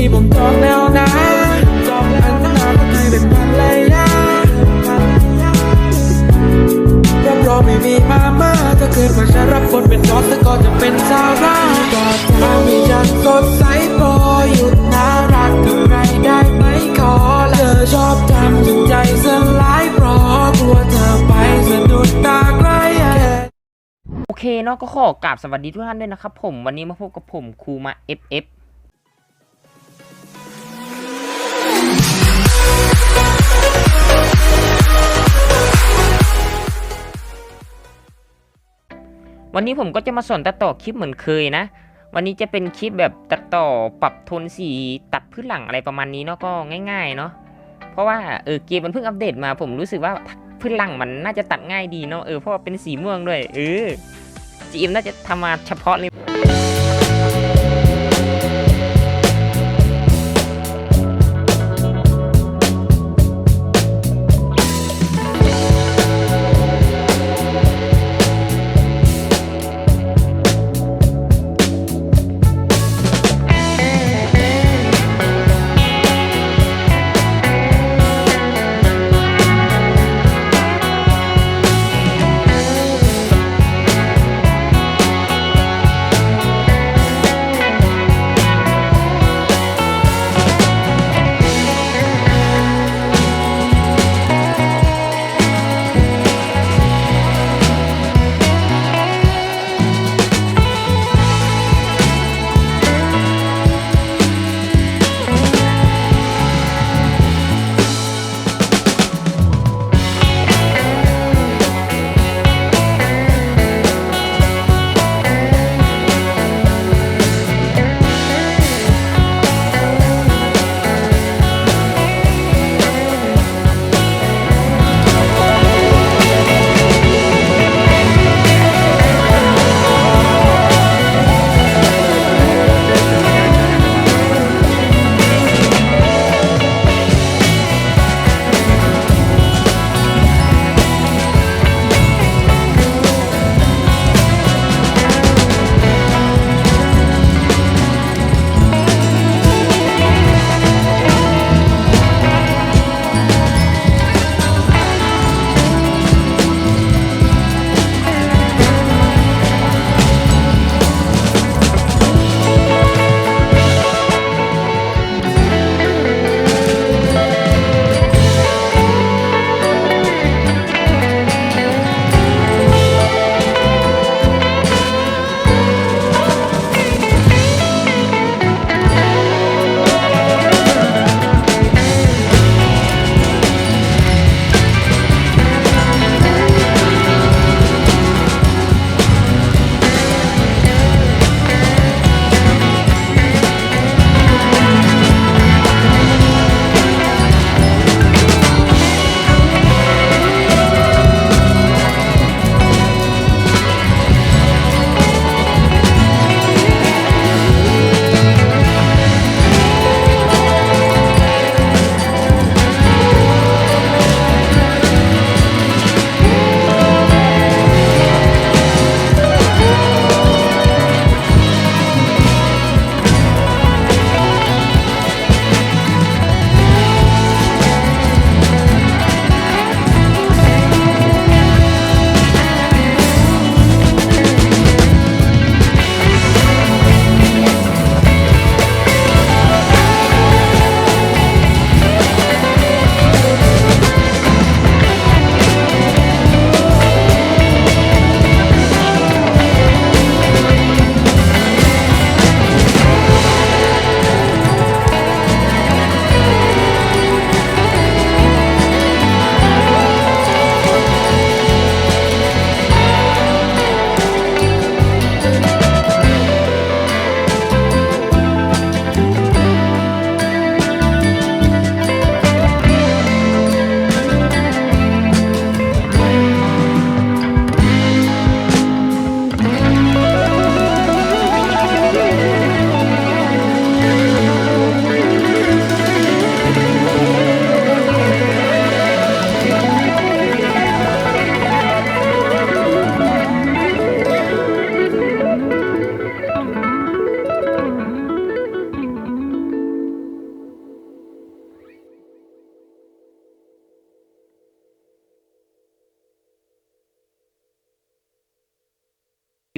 นี้ผมจองแนวนาจองอันหนาก็ให้เป็นภรรยารับรองไม่มีมาม่าถ้าเกิดว่าฉันรับบทเป็นจอร์จก็จะเป็นสาร้าก็ถ้ามีฉันสดใสโปรยหยุดน่ารักกับใครได้ไหมขอเธอชอบทำจนใจสลายเพราะกลัวเธอไปสะดุดตาใครโอเคเนาะก็ขอกราบสวัสดีทุกท่านด้วยนะครับผมวันนี้มาพบกับผมครูมา FF วันนี้ผมก็จะมาสอนตัดต่อคลิปเหมือนเคยนะ วันนี้จะเป็นคลิปแบบตัดต่อปรับโทนสีตัดพื้นหลังอะไรประมาณนี้เนาะก็ง่าย ๆ เนาะเพราะว่าเออเกมมันเพิ่งอัปเดตมาผมรู้สึกว่าพื้นหลังมันน่าจะตัดง่ายดีเนาะเออเพราะว่าเป็นสีม่วงด้วยเออจีมน่าจะทำมาเฉพาะเลย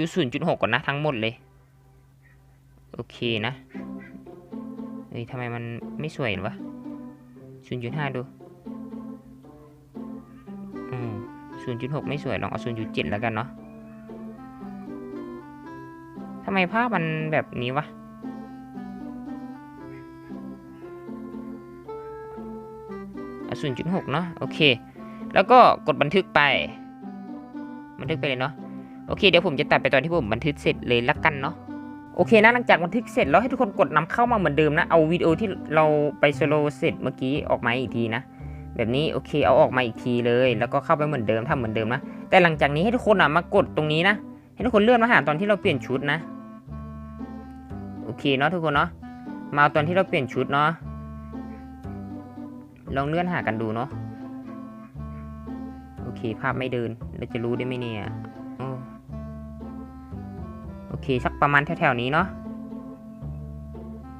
อยู่0.6ก่อนนะทั้งหมดเลย โอเคนะเฮ้ยทำไมมันไม่สวยวะ0.5ดูอืม0.6ไม่สวยลองเอา0.7แล้วกันเนาะทำไมภาพมันแบบนี้วะเอา0.6เนาะโอเค แล้วก็กดบันทึกไป บันทึกไปเลยเนาะ โอเคเดี๋ยวผมจะตัดไปตอนที่ผมบันทึกเสร็จเลยละกันเนาะโอเคนะหลังจากบันทึกเสร็จแล้วให้ทุกคนกดนำเข้ามาเหมือนเดิมนะเอาวิดีโอที่เราไปสโลว์เสร็จเมื่อกี้ออกมาอีกทีนะ แบบนี้โอเคเอาออกมาอีกทีเลย แล้วก็เข้าไปเหมือนเดิมทำเหมือนเดิมนะแต่หลังจากนี้ให้ทุกคนอะมากดตรงนี้นะ ให้ทุกคนเลื่อนมาหาตอนที่เราเปลี่ยนชุดนะโอเคเนาะทุกคนเนาะมาเอาตอนที่เราเปลี่ยนชุดเนาะลองเลื่อนหากันดูเนาะโอเคภาพไม่เดินเราจะรู้ได้ไหมเนี่ย โอเคสักประมาณแถวๆนี้เนาะ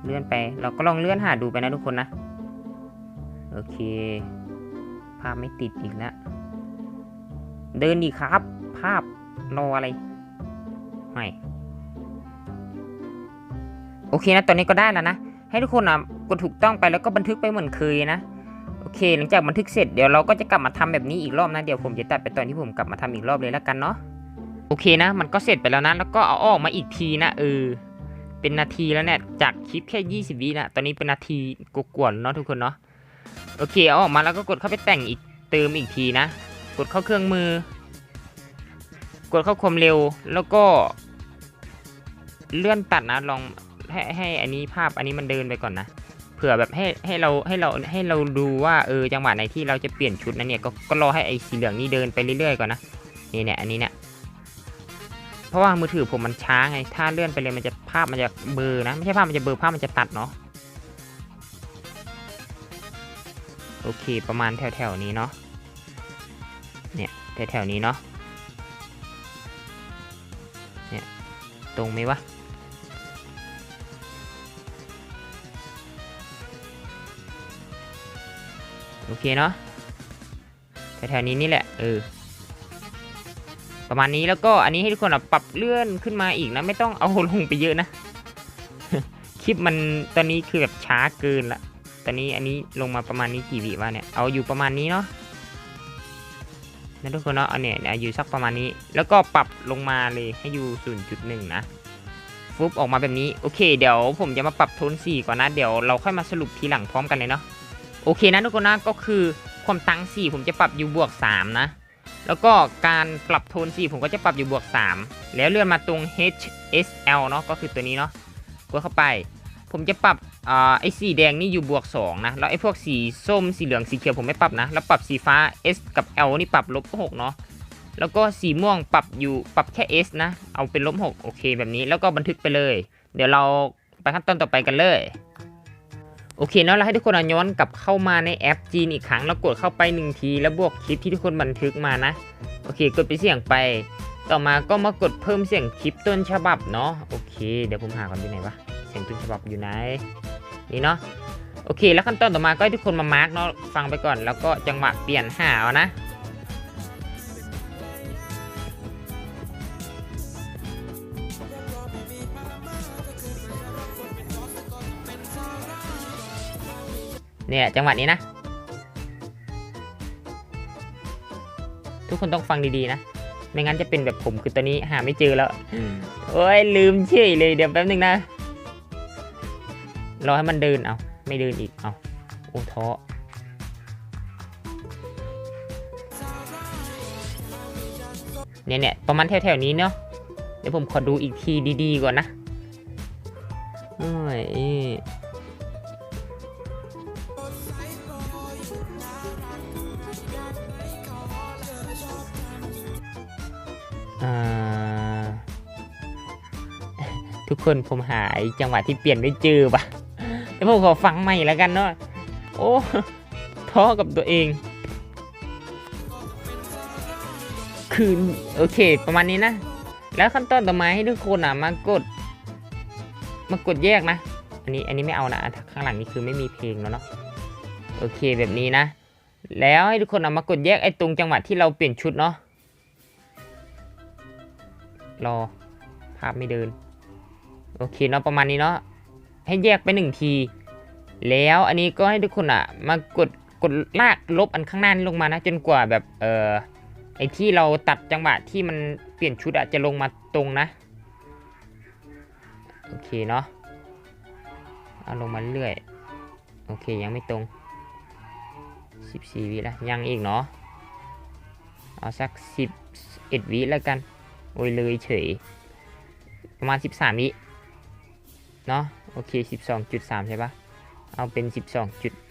เลื่อนไป เราก็ลองเลื่อนหาดูไปนะทุกคนนะ โอเค ภาพไม่ติดอีกแล้วเดินดีครับ ภาพรออะไรไม่โอเคนะตอนนี้ก็ได้แล้วนะ ให้ทุกคนอะกดถูกต้องไปแล้วก็บันทึกไปเหมือนเคยนะโอเค หลังจากบันทึกเสร็จเดี๋ยวเราก็จะกลับมาทำแบบนี้อีกรอบนะเดี๋ยวผมจะตัดไปตอนที่ผมกลับมาทำอีกรอบเลยแล้วกันเนาะ โอเคนะ มันก็เสร็จไปแล้วนะ แล้วก็เอาออกมาอีกทีนะเออ เป็นนาทีแล้วเนี่ย จากคลิปแค่ 20 วินะ ตอนนี้เป็นนาทีกว่าๆแล้วเนาะทุกคนเนาะ โอเค เอาออกมาแล้วก็กดเข้าไปแต่งอีกเติมอีกทีนะ กดเข้าเครื่องมือ กดเข้าความเร็ว แล้วก็ เลื่อนตัดนะ ลองให้ให้อันนี้ภาพอันนี้มันเดินไปก่อนนะ เผื่อแบบให้ให้เราให้เราให้เราดูว่าเออจังหวะไหนที่เราจะเปลี่ยนชุดนะเนี่ย ก็ก็รอให้ไอ้สีเหลืองนี่เดินไปเรื่อยๆก่อนนะ นี่เนี่ยอันนี้เนี่ย เพราะว่ามือถือผมมันช้าไง ถ้าเลื่อนไปเลยมันจะภาพมันจะเบลอนะ ไม่ใช่ภาพมันจะเบลอภาพมันจะตัดเนาะ โอเค ประมาณแถวๆนี้เนาะ เนี่ยแถวๆนี้เนาะ เนี่ย ตรงไหมวะโอเคเนาะแถวๆนี้นี่แหละ เออ ประมาณนี้แล้วก็อันนี้ให้ทุกคนอะปรับเลื่อนขึ้นมาอีกนะ ไม่ต้องเอาลงไปเยอะนะ คลิปมันตอนนี้คือแบบช้าเกินละ ตอนนี้อันนี้ลงมาประมาณนี้กี่วิวะเนี่ย เอาอยู่ประมาณนี้เนาะนะทุกคนเนาะเอาเนี่ยเนี่ยอยู่สักประมาณนี้ แล้วก็ปรับลงมาเลยให้อยู่ 0.1 นะฟุบออกมาแบบนี้ โอเค เดี๋ยวผมจะมาปรับโทนสีก่อนนะ เดี๋ยวเราค่อยมาสรุปทีหลังพร้อมกันเลยเนาะ โอเคนะทุกคนนะ ก็คือความตั้งสีผมจะปรับอยู่บวก 3 นะ แล้วก็การปรับโทนสีผมก็จะปรับอยู่บวก 3 แล้วเลื่อนมาตรง HSL เนาะก็คือตัวนี้เนาะกดเข้าไป ผมจะปรับอ่าไอ้สีแดงนี่อยู่บวก 2 นะ แล้วไอ้พวกสีส้มสีเหลืองสีเขียวผมไม่ปรับนะ แล้วปรับสีฟ้า S กับ L นี่ปรับลบ6เนาะแล้วก็สีม่วงปรับอยู่ปรับแค่ S นะ เอาเป็นลบ6โอเคแบบนี้แล้วก็บันทึกไปเลย เดี๋ยวเราไปขั้นตอนต่อไปกันเลย โอเคเนาะเราให้ทุกคนย้อนกลับเข้ามาในแอปจีนอีกครั้งแล้วกดเข้าไปหนึ่งทีแล้วบวกคลิปที่ทุกคนบันทึกมานะ โอเค กดไปเสียงไป ต่อมาก็มากดเพิ่มเสียงคลิปต้นฉบับเนาะโอเค เดี๋ยวผมหาก่อนอยู่ไหนวะเสียงต้นฉบับอยู่ไหนนี่เนาะโอเค แล้วขั้นตอนต่อมาก็ให้ทุกคนมามาร์กเนาะฟังไปก่อนแล้วก็จังหวะเปลี่ยนหาเอานะ เนี่ยจังหวะนี้นะ ทุกคนต้องฟังดีๆนะ ไม่งั้นจะเป็นแบบผมคือตอนนี้หาไม่เจอแล้ว โอ้ยลืมเฉยเลยเดี๋ยวแป๊บนึงนะ รอให้มันเดินเอาไม่เดินอีกเอาโอ้ท้อเนี่ยเนี่ยประมาณแถวๆนี้เนาะเดี๋ยวผมขอดูอีกทีดีๆก่อนนะโอ้ย คนผมหาไอ้จังหวะที่เปลี่ยนไม่เจอปะเดี๋ยวผมขอฟังใหม่แล้วกันเนาะโอ้ท้อกับตัวเอง คือโอเค ประมาณนี้นะ แล้วขั้นตอนต่อมาให้ทุกคนอะมากด มากดแยกนะ อันนี้อันนี้ไม่เอานะข้างหลังนี่คือไม่มีเพลงแล้วเนาะโอเคแบบนี้นะ แล้วให้ทุกคนเอามากดแยกไอ้ตรงจังหวะที่เราเปลี่ยนชุดเนาะรอภาพไม่เดิน โอเคเนาะประมาณนี้เนาะให้แยกไปหนึ่งที แล้วอันนี้ก็ให้ทุกคนอะ มากดกดลากลบอันข้างหน้านี้ลงมานะ จนกว่าแบบเออไอที่เราตัดจังหวะที่มันเปลี่ยนชุดอะจะลงมาตรงนะโอเคเนาะเอาลงมาเรื่อยโอเคยังไม่ตรง 14วิแล้วยังอีกเนาะเอาสัก 11วิแล้วกัน โอ้ยเลยเฉย ประมาณ 13วิ เนาะโอเค 12.3 ใช่ปะเอาเป็น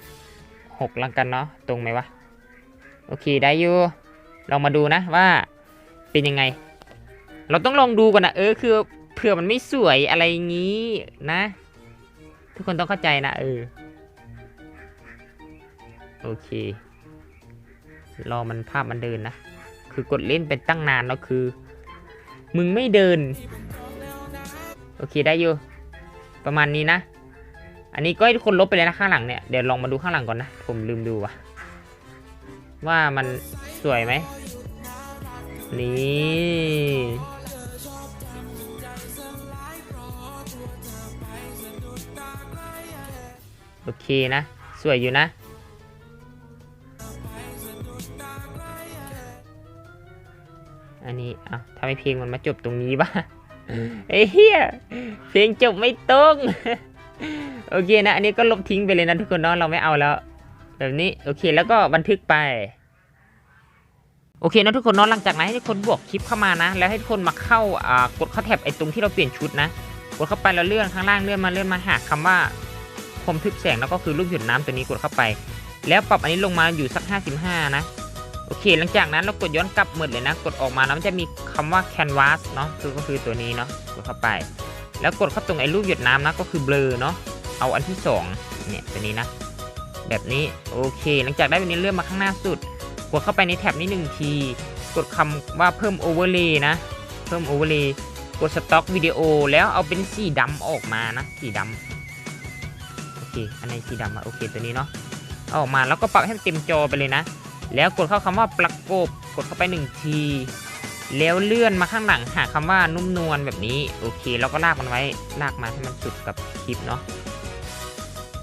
12.6 แล้วกันเนาะตรงไหมวะ โอเคได้อยู่ลองมาดูนะว่าเป็นยังไง เราต้องลองดูก่อนนะเออคือเผื่อมันไม่สวยอะไรงี้นะ ทุกคนต้องเข้าใจนะเออโอเค รอมันภาพมันเดินนะ คือกดเล่นเป็นตั้งนานแล้วคือ มึงไม่เดิน โอเคได้อยู่ ประมาณนี้นะ อันนี้ก็ให้ทุกคนลบไปเลยนะข้างหลังเนี่ย เดี๋ยวลองมาดูข้างหลังก่อนนะ ผมลืมดูว่ะ ว่ามันสวยไหม นี่ โอเคนะ สวยอยู่นะอันนี้อะทำไมเพลงมันมาจบตรงนี้บ้า เอ้เฮียเพลงจบไม่ตรง โอเคนะ อันนี้ก็ลบทิ้งไปเลยนะทุกคนเนาะเราไม่เอาแล้ว แบบนี้โอเคแล้วก็บันทึกไปโอเคนะทุกคนเนาะหลังจากนั้นให้ทุกคนบวกคลิปเข้ามานะ แล้วให้ทุกคนมาเข้าอ่ากดเข้าแท็บไอ้ตรงที่เราเปลี่ยนชุดนะ กดเข้าไปแล้วเลื่อนข้างล่างเลื่อนมาเลื่อนมาหาคำว่าคมทึบแสงแล้วก็คือลูกหยดน้ำตัวนี้กดเข้าไป แล้วปรับอันนี้ลงมาอยู่สัก 55 นะ โอเค หลังจากนั้นเรากดย้อนกลับหมดเลยนะ กดออกมาแล้วมันจะมีคำว่า canvas เนาะคือก็คือตัวนี้เนาะกดเข้าไป แล้วกดเข้าตรงไอ้รูปหยดน้ำนะก็คือเบลอเนาะเอาอันที่สองเนี่ยตัวนี้นะ แบบนี้โอเค หลังจากได้แบบนี้เลื่อนมาข้างหน้าสุด กดเข้าไปในแท็บนี้หนึ่งที กดคำว่าเพิ่ม overlay นะ เพิ่ม overlay กดสต็อกวิดีโอแล้วเอาเป็นสีดำออกมานะสีดำโอเคอันไหนสีดำอะโอเคตัวนี้เนาะเอาออกมาแล้วก็ปรับให้มันเต็มจอไปเลยนะ แล้วกดเข้าคำว่าประกบกดเข้าไปหนึ่งที แล้วเลื่อนมาข้างหลังหาคำว่านุ่มนวลแบบนี้โอเคแล้วก็ลากมันไว้ลากมาให้มันสุดกับคลิปเนาะ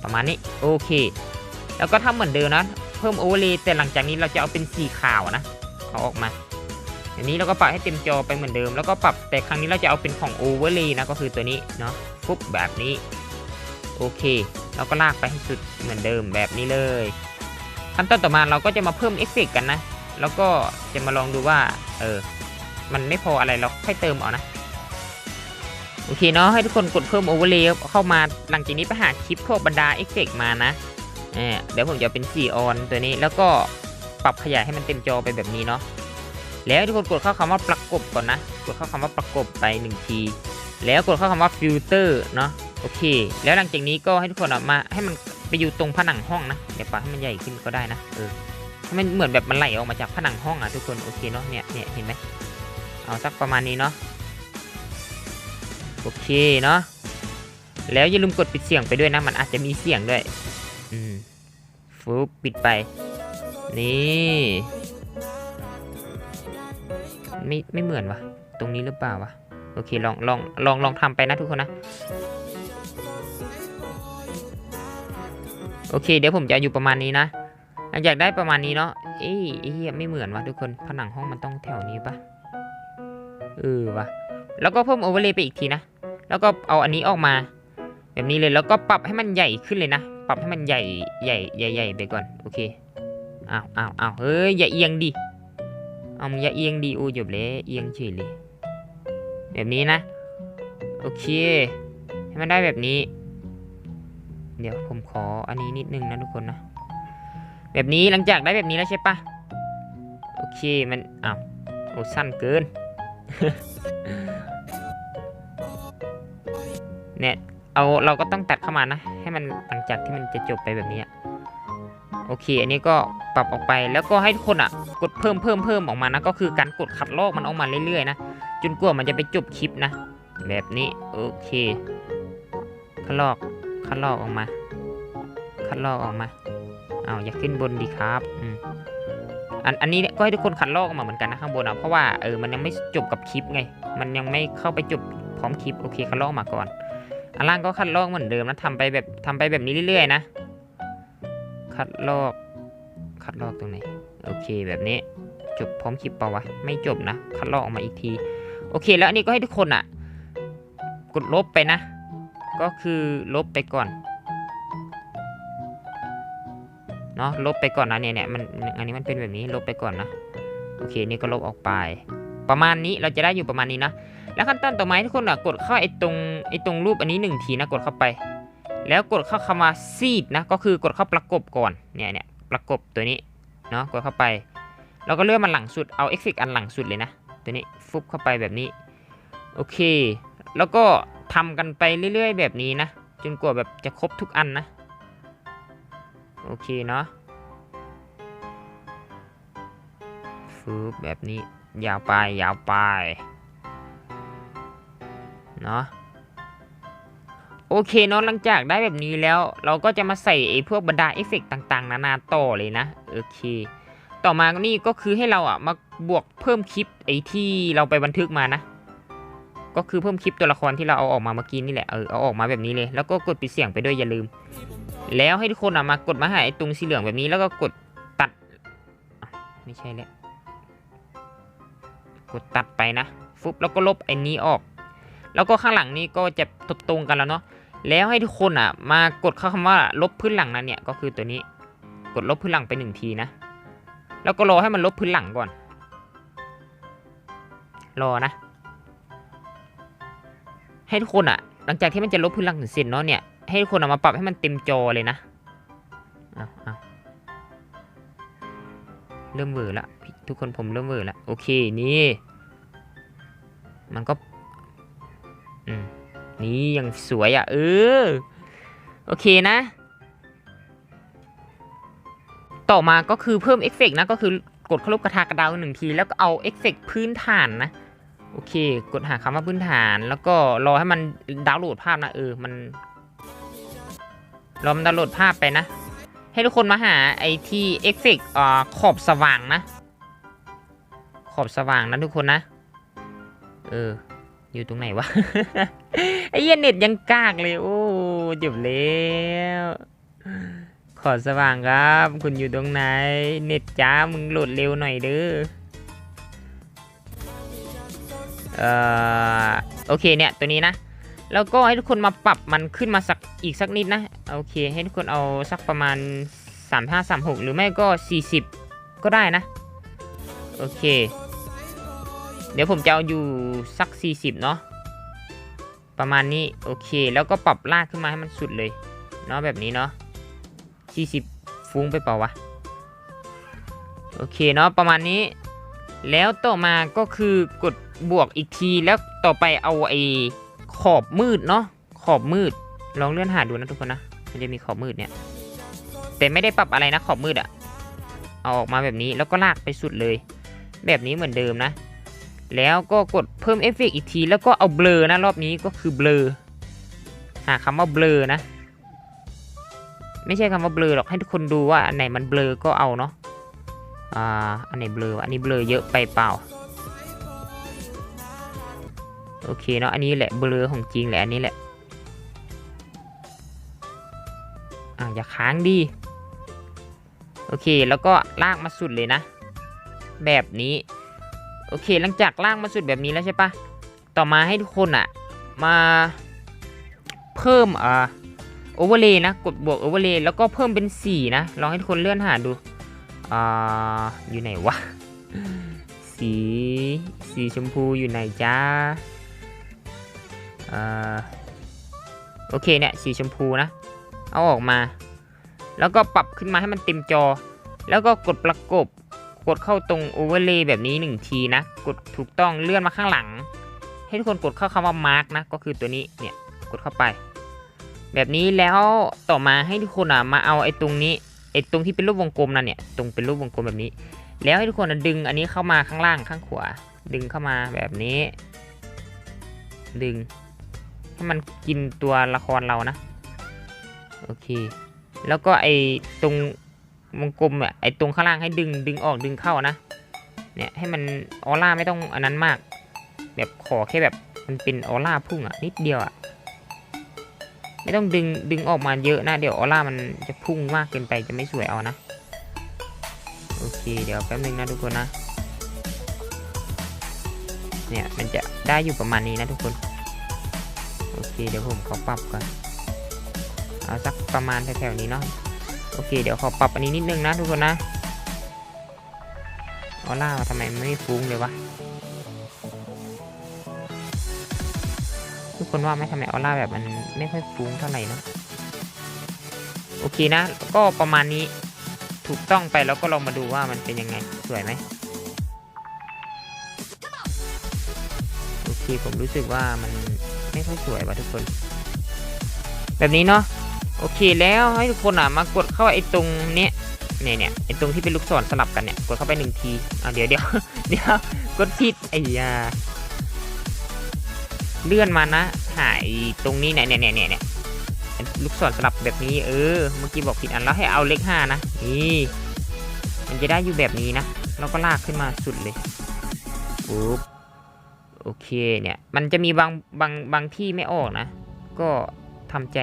ประมาณนี้โอเค แล้วก็ทำเหมือนเดิมนะเพิ่มโอเวอร์เลย์แต่หลังจากนี้เราจะเอาเป็นสีขาวนะเอาออกมาอันนี้เราก็ปรับให้เต็มจอไปเหมือนเดิม แล้วก็ปรับแต่ครั้งนี้เราจะเอาเป็นของโอเวอร์เลย์นะก็คือตัวนี้เนาะปุ๊บแบบนี้โอเคเราก็ลากไปให้สุดเหมือนเดิมแบบนี้เลย ขั้นตอนต่อมาเราก็จะมาเพิ่มเอฟเฟกกันนะ แล้วก็จะมาลองดูว่า เออ มันไม่พออะไรเราค่อยเติมเอานะ โอเคเนาะ ให้ทุกคนกดเพิ่มโอเวอร์เลย์เข้ามา หลังจากนี้ไปหาคลิปพวกบรรดาเอฟเฟกมานะเเดี๋ยวผมจะเป็นสีออนตัวนี้ แล้วก็ปรับขยายให้มันเต็มจอไปแบบนี้เนาะ แล้วทุกคนกดเข้าคำว่าประกบก่อนนะ กดเข้าคำว่าประกบไปหนึ่งที แล้วกดเข้าคำว่าฟิลเตอร์เนาะ โอเค แล้วหลังจากนี้ก็ให้ทุกคนอะมาให้มัน ไปอยู่ตรงผนังห้องนะเดี๋ยวปรับให้มันใหญ่ขึ้นก็ได้นะเออให้มันเหมือนแบบมันไหลออกมาจากผนังห้องอะทุกคนโอเคเนาะเนี่ยเนี่ยเห็นไหมเอาสักประมาณนี้เนาะโอเคเนาะแล้วอย่าลืมกดปิดเสียงไปด้วยนะ มันอาจจะมีเสียงด้วยอืมฟูบปิดไป นี่ไม่ไม่เหมือนวะตรงนี้หรือเปล่าวะโอเคลองลองลองลองทำไปนะทุกคนนะ โอเค เดี๋ยวผมจะอยู่ประมาณนี้นะหลังจากได้ประมาณนี้เนาะเอ้ยไอ้เหี้ยไม่เหมือนวะทุกคนผนังห้องมันต้องแถวนี้ปะเออวะแล้วก็เพิ่มโอเวอร์เลย์ไปอีกทีนะแล้วก็เอาอันนี้ออกมา แบบนี้เลยแล้วก็ปรับให้มันใหญ่ขึ้นเลยนะปรับให้มันใหญ่ใหญ่ใหญ่ใหญ่ไปก่อนโอเคอ้าวอ้าวอ้าวเฮ้ยอย่าเอียงดิเอามึงอย่าเอียงดิโอ้ยจบเลยเอียงเฉยเลยแบบนี้นะ โอเค ให้มันได้แบบนี้ เดี๋ยวผมขออันนี้นิดนึงนะทุกคนนะ แบบนี้หลังจากได้แบบนี้แล้วใช่ปะโอเคมันอ้าวโอ้สั้นเกินเนี่ยเอาเราก็ต้องตัดเข้ามานะ ให้มันหลังจากที่มันจะจบไปแบบนี้อะโอเค อันนี้ก็ปรับออกไปแล้วก็ให้ทุกคนอะ กดเพิ่มเพิ่มเพิ่มออกมานะ ก็คือการกดขัดลอกมันออกมาเรื่อยๆนะจนกว่ามันจะไปจบคลิปนะ แบบนี้โอเคคัดลอก คัดลอกออกมา คัดลอกออกมาเอาอย่าขึ้นบนดีครับอืมอันอันนี้เนี่ยก็ให้ทุกคนคัดลอกออกมาเหมือนกันนะข้างบนอะเพราะว่าเออมันยังไม่จบกับคลิปไง มันยังไม่เข้าไปจบพร้อมคลิปโอเคคัดลอกมาก่อน อันล่างก็คัดลอกเหมือนเดิมนะทำไปแบบทำไปแบบนี้เรื่อยๆนะ คัดลอก คัดลอกตรงไหนโอเคแบบนี้จบพร้อมคลิปเปล่าวะไม่จบนะ คัดลอกออกมาอีกที โอเคแล้วอันนี้ก็ให้ทุกคนอะ กดลบไปนะ ก็คือลบไปก่อนเนาะลบไปก่อนนะเนี่ยเนี่ยมันอันนี้มันเป็นแบบนี้ลบไปก่อนนะโอเคนี่ก็ลบออกไป ประมาณนี้เราจะได้อยู่ประมาณนี้นะแล้วขั้นตอนต่อมาทุกคนอะกดเข้าไอ้ตรงไอ้ตรงรูปอันนี้หนึ่งทีนะกดเข้าไป แล้วกดเข้าคำว่าซีดนะก็คือกดเข้าประกบก่อนเนี่ยเนี่ยประกบตัวนี้เนาะกดเข้าไปเราก็เลื่อนมันหลังสุดเอาเอฟเฟกต์อันหลังสุดเลยนะตัวนี้ฟุบเข้าไปแบบนี้โอเค แล้วก็ ทำกันไปเรื่อย ๆ แบบนี้นะ จนกว่าแบบจะครบทุกอันนะ โอเคเนาะฟืบแบบนี้ยาวไปยาวไปเนาะโอเคเนาะหลังจากได้แบบนี้แล้วเราก็จะมาใส่ไอ้พวกบรรดาเอฟเฟกต์ต่างๆ นานาต่อเลยนะโอเค ต่อมานี่ก็คือให้เราอะมาบวกเพิ่มคลิปไอ้ที่เราไปบันทึกมานะ ก็คือเพิ่มคลิปตัวละครที่เราเอาออกมาเมื่อกี้นี่แหละเออเอาออกมาแบบนี้เลยแล้วก็กดปิดเสียงไปด้วยอย่าลืม แล้วให้ทุกคนอะมากดมาหาไอ้ตรงสีเหลืองแบบนี้แล้วก็กดตัดไม่ใช่แล้วกดตัดไปนะฟุบแล้วก็ลบไอ้นี้ออก แล้วก็ข้างหลังนี้ก็จะตบตรงกันแล้วเนาะแล้วให้ทุกคนอะ มากดเข้าคำว่าลบพื้นหลังนั้นเนี่ยก็คือตัวนี้ กดลบพื้นหลังไปหนึ่งทีนะ แล้วก็รอให้มันลบพื้นหลังก่อน รอนะ ให้ทุกคนอะหลังจากที่มันจะลบพื้นหลังถึงเสร็จเนาะเนี่ยให้ทุกคนเอามาปรับให้มันเต็มจอเลยนะเอาเอาเริ่มเวอร์ละทุกคนผมเริ่มเวอร์ละโอเคนี่ มันก็อืมนี่ยังสวยอะเออโอเคนะ ต่อมาก็คือเพิ่มเอฟเฟกต์นะก็คือกดเข้ารูปกระทากระดาวหนึ่งที แล้วก็เอาเอฟเฟกต์พื้นฐานนะ โอเค กดหาคำว่าพื้นฐาน แล้วก็รอให้มันดาวน์โหลดภาพนะเออมันรอมันดาวน์โหลดภาพไปนะ ให้ทุกคนมาหาไอที่เอฟเฟกต์อ่าขอบสว่างนะ ขอบสว่างนะทุกคนนะ เออ อยู่ตรงไหนวะไอเหี้ยเน็ตยังกากเลย โอ้จบแล้วขอสว่างครับ คุณอยู่ตรงไหน เน็ตจ้ามึงโหลดเร็วหน่อยเด้อ เอ่อโอเคเนี่ยตัวนี้นะ แล้วก็ให้ทุกคนมาปรับมันขึ้นมาสักอีกสักนิดนะโอเค ให้ทุกคนเอาสักประมาณ 3 5 3 6 หรือไม่ก็ 40 ก็ได้นะ โอเค เดี๋ยวผมจะเอาอยู่สัก 40 เนาะประมาณนี้โอเค แล้วก็ปรับลากขึ้นมาให้มันสุดเลยเนาะแบบนี้เนาะ40 ฟุ้งไปเปล่าวะโอเคเนาะประมาณนี้ แล้วต่อมาก็คือกดบวกอีกทีแล้วต่อไปเอาไอ้ขอบมืดเนาะขอบมืด ลองเลื่อนหาดูนะทุกคนนะ มันจะมีขอบมืดเนี่ยแต่ไม่ได้ปรับอะไรนะขอบมืดอะเอาออกมาแบบนี้แล้วก็ลากไปสุดเลย แบบนี้เหมือนเดิมนะ แล้วก็กดเพิ่มเอฟเฟกต์อีกที แล้วก็เอาเบลอนะรอบนี้ก็คือเบลอหาคำว่าเบลอนะ ไม่ใช่คำว่าเบลอหรอกให้ทุกคนดูว่าอันไหนมันเบลอก็เอาเนาะ อ่าอันไหนเบลออันนี้เบลอเยอะไปเปล่า โอเคเนาะอันนี้แหละเบลอของจริงแหละอันนี้แหละอ่าอย่าค้างดีโอเคแล้วก็ลากมาสุดเลยนะ แบบนี้ โอเคหลังจากลากมาสุดแบบนี้แล้วใช่ปะต่อมาให้ทุกคนอะมาเพิ่มอ่าโอเวอร์เลยนะ กดบวกโอเวอร์เลยแล้วก็เพิ่มเป็นสีนะ ลองให้ทุกคนเลื่อนหาดู อ่าอยู่ไหนวะ สีสีชมพูอยู่ไหนจ้าอ่าโอเคเนี่ยสีชมพูนะ เอาออกมา แล้วก็ปรับขึ้นมาให้มันเต็มจอ แล้วก็กดประกบ กดเข้าตรง overlay แบบนี้หนึ่งทีนะ กดถูกต้องเลื่อนมาข้างหลัง ให้ทุกคนกดเข้าคำว่า mark นะ ก็คือตัวนี้เนี่ยกดเข้าไป แบบนี้แล้วต่อมาให้ทุกคนอะมาเอาไอ้ตรงนี้ ไอ้ตรงที่เป็นรูปวงกลมนั่นเนี่ยตรงเป็นรูปวงกลมแบบนี้ แล้วให้ทุกคนดึงอันนี้เข้ามาข้างล่างข้างขวา ดึงเข้ามาแบบนี้ ดึงให้มันกินตัวละครเรานะโอเค แล้วก็ไอ้ตรงวงกลมอะไอ้ตรงข้างล่างให้ดึงดึงออกดึงเข้านะเนี่ยให้มันออร่าไม่ต้องอันนั้นมาก แบบขอแค่แบบมันเป็นออร่าพุ่งอะนิดเดียวอะ ไม่ต้องดึงดึงออกมาเยอะนะ เดี๋ยวออร่ามันจะพุ่งมากเกินไปจะไม่สวยเอานะ โอเค เดี๋ยวแป๊บนึงนะทุกคนนะ เนี่ยมันจะได้อยู่ประมาณนี้นะทุกคน โอเค เดี๋ยวผมขอปรับก่อน เอาสักประมาณแถวๆนี้เนาะ โอเค เดี๋ยวขอปรับอันนี้นิดนึงนะทุกคนนะ ออร่าทำไมไม่ฟุ้งเลยวะ คนว่าไหมทำไมออร่าแบบมันไม่ค่อยฟุ้งเท่าไหร่นะโอเคนะ ก็ประมาณนี้ถูกต้องไปแล้วก็ลองมาดูว่ามันเป็นยังไงสวยไหมโอเคผมรู้สึกว่ามันไม่ค่อยสวยว่ะทุกคน แบบนี้เนาะโอเคแล้วให้ทุกคนอะมากดเข้าไอ้ตรงเนี้ยเนี่ยเนี่ยไอ้ตรงที่เป็นลูกศรสลับกันเนี่ยกดเข้าไปหนึ่งทีอะเดี๋ยวเดี๋ยวเดี๋ยวกดผิดไอ้ยา เลื่อนมานะ หายตรงนี้เนี่ยเนี่ยเนี่ยเนี่ยเนี่ยลูกศรสลับแบบนี้เออ เมื่อกี้บอกผิดอันแล้วให้เอาเลขห้านะ นี่ มันจะได้อยู่แบบนี้นะแล้วก็ลากขึ้นมาสุดเลยปุ๊บโอเคเนี่ย มันจะมีบางบางบางที่ไม่ออกนะ ก็ทำใจ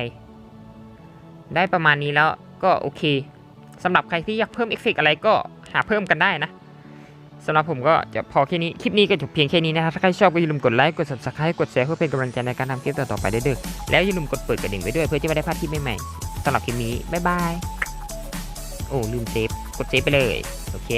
ได้ประมาณนี้แล้วก็โอเคสำหรับใครที่อยากเพิ่มเอฟเฟกอะไรก็หาเพิ่มกันได้นะ สำหรับผมก็จะพอแค่นี้ คลิปนี้ก็จบเพียงแค่นี้นะครับ ถ้าใครชอบก็อย่าลืมกดไลค์ กด subscribe กดแชร์เพื่อเป็นกำลังใจในการทำคลิปต่อๆไปได้ด้วย แล้วอย่าลืมกดเปิดกระดิ่งไว้ด้วยเพื่อจะไม่ได้พลาดคลิปใหม่ๆสำหรับคลิปนี้ บ๊ายบาย โอ้ลืมเซฟ กดเซฟไปเลย โอเค